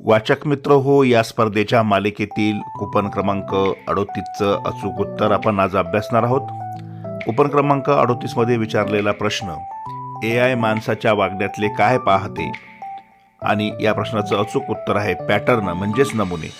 वाचक मित्र हो या स्पर्धेच्या मालिकेतील कुपन क्रमांक अडोतीसचं अचूक उत्तर आपण आज अभ्यासणार आहोत. कुपन क्रमांक अडोतीसमध्ये विचारलेला प्रश्न ए आय माणसाच्या वागण्यातले काय पाहते? आणि या प्रश्नाचं अचूक उत्तर आहे पॅटर्न म्हणजेच नमुने.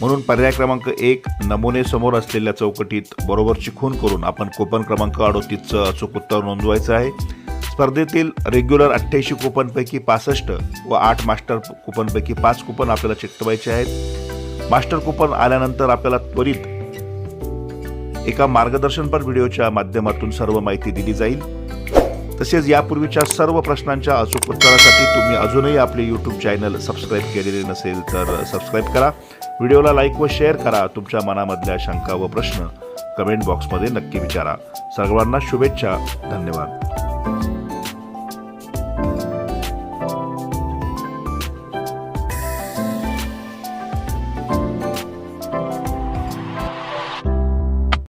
म्हणून पर्याय क्रमांक एक नमुने समोर असलेल्या चौकटीत बरोबरची खून करून आपण कुपन क्रमांक अडोतीसचं अचूक उत्तर नोंदवायचं आहे. स्पर्धेतील रेग्युलर अठ्ठ्याऐंशी कुपनपैकी पासष्ट व आठ मास्टर कुपनपैकी पाच कुपन आपल्याला चिकटवायचे आहेत. मास्टर कुपन आल्यानंतर आपल्याला त्वरित एका मार्गदर्शनपर व्हिडिओच्या माध्यमातून सर्व माहिती दिली जाईल. तसेच यापूर्वीच्या सर्व प्रश्नांच्या अचूक उत्तरासाठी तुम्ही अजूनही आपले यूट्यूब चॅनल सबस्क्राईब केलेले नसेल तर सबस्क्राईब करा. व्हिडिओला लाईक व शेअर करा. तुमच्या मनामधल्या शंका व प्रश्न कमेंट बॉक्समध्ये नक्की विचारा. सर्वांना शुभेच्छा. धन्यवाद.